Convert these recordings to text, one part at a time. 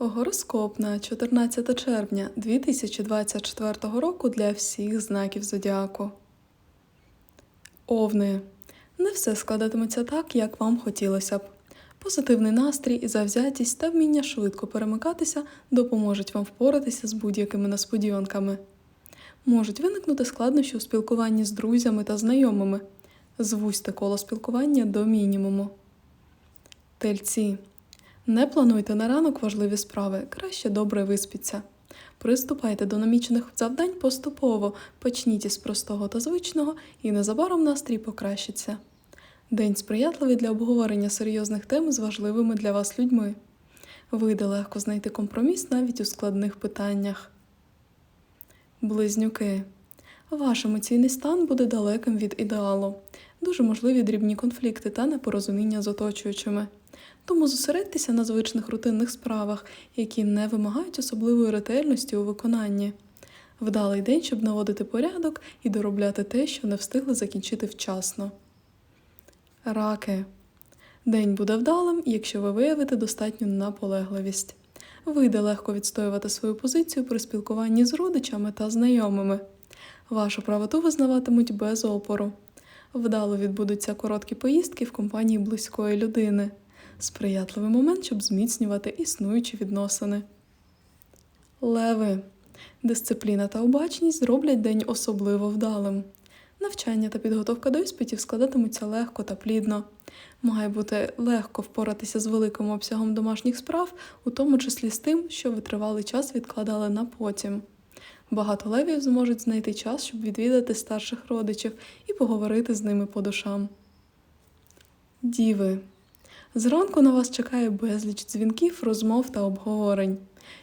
Гороскоп на 14 червня 2024 року для всіх знаків зодіаку. Овни. Не все складатиметься так, як вам хотілося б. Позитивний настрій і завзятість та вміння швидко перемикатися допоможуть вам впоратися з будь-якими несподіванками. Можуть виникнути складнощі у спілкуванні з друзями та знайомими. Звузьте коло спілкування до мінімуму. Тельці. Не плануйте на ранок важливі справи, краще добре виспіться. Приступайте до намічених завдань поступово, почніть із простого та звичного, і незабаром настрій покращиться. День сприятливий для обговорення серйозних тем з важливими для вас людьми. Вийде легко знайти компроміс навіть у складних питаннях. Близнюки. Ваш емоційний стан буде далеким від ідеалу. Дуже можливі дрібні конфлікти та непорозуміння з оточуючими. Тому зосередьтеся на звичних рутинних справах, які не вимагають особливої ретельності у виконанні. Вдалий день, щоб наводити порядок і доробляти те, що не встигли закінчити вчасно. Раки. День буде вдалим, якщо ви виявите достатню наполегливість. Вийде легко відстоювати свою позицію при спілкуванні з родичами та знайомими. Вашу правоту визнаватимуть без опору. Вдало відбудуться короткі поїздки в компанії близької людини. Сприятливий момент, щоб зміцнювати існуючі відносини. Леви. Дисципліна та обачність зроблять день особливо вдалим. Навчання та підготовка до іспитів складатимуться легко та плідно. Має бути легко впоратися з великим обсягом домашніх справ, у тому числі з тим, що ви тривалий час відкладали на потім. Багато левів зможуть знайти час, щоб відвідати старших родичів і поговорити з ними по душам. Діви. Зранку на вас чекає безліч дзвінків, розмов та обговорень,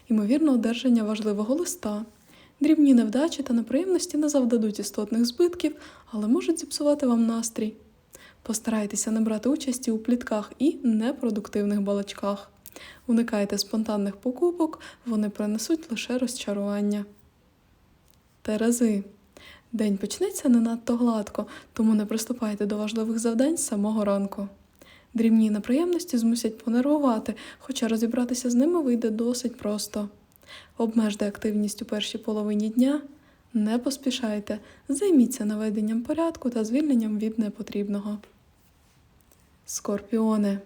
ймовірно, одержання важливого листа. Дрібні невдачі та неприємності не завдадуть істотних збитків, але можуть зіпсувати вам настрій. Постарайтеся не брати участі у плітках і непродуктивних балачках. Уникайте спонтанних покупок, вони принесуть лише розчарування. Терези. День почнеться не надто гладко, тому не приступайте до важливих завдань з самого ранку. Дрібні неприємності змусять понервувати, хоча розібратися з ними вийде досить просто. Обмежте активність у першій половині дня, не поспішайте, займіться наведенням порядку та звільненням від непотрібного. Скорпіони.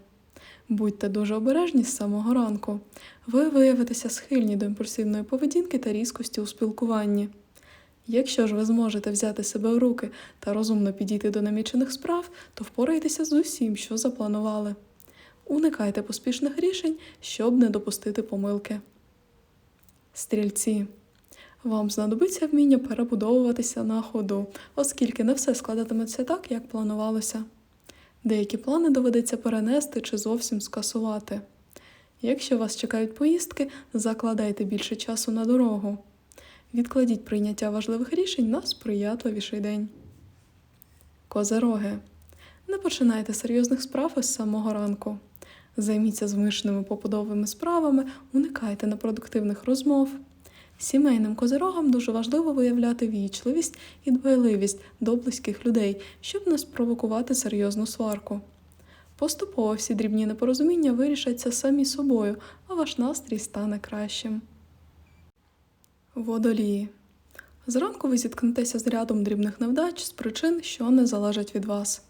Будьте дуже обережні з самого ранку. Ви виявитеся схильні до імпульсивної поведінки та різкості у спілкуванні. Якщо ж ви зможете взяти себе в руки та розумно підійти до намічених справ, то впорайтеся з усім, що запланували. Уникайте поспішних рішень, щоб не допустити помилки. Стрільці. Вам знадобиться вміння перебудовуватися на ходу, оскільки не все складатиметься так, як планувалося. Деякі плани доведеться перенести чи зовсім скасувати. Якщо вас чекають поїздки, закладайте більше часу на дорогу. Відкладіть прийняття важливих рішень на сприятливіший день. Козероги. Не починайте серйозних справ із самого ранку. Займіться звичними попудовими справами, уникайте непродуктивних розмов. Сімейним козирогам дуже важливо виявляти вічливість і дбайливість до близьких людей, щоб не спровокувати серйозну сварку. Поступово всі дрібні непорозуміння вирішаться самі собою, а ваш настрій стане кращим. Водолії. Зранку ви зіткнетеся з рядом дрібних невдач з причин, що не залежать від вас.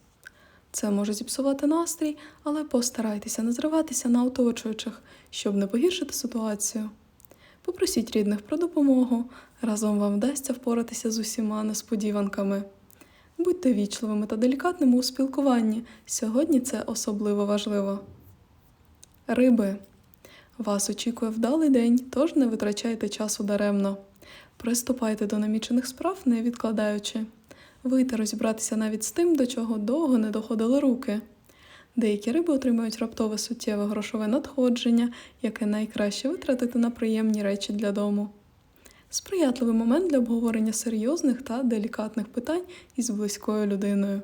Це може зіпсувати настрій, але постарайтеся не зриватися на оточуючих, щоб не погіршити ситуацію. Попросіть рідних про допомогу, разом вам вдасться впоратися з усіма несподіванками. Будьте вічливими та делікатними у спілкуванні. Сьогодні це особливо важливо. Риби. Вас очікує вдалий день, тож не витрачайте часу даремно. Приступайте до намічених справ, не відкладаючи. Вийти розібратися навіть з тим, до чого довго не доходили руки. Деякі риби отримують раптове суттєве грошове надходження, яке найкраще витратити на приємні речі для дому. Сприятливий момент для обговорення серйозних та делікатних питань із близькою людиною.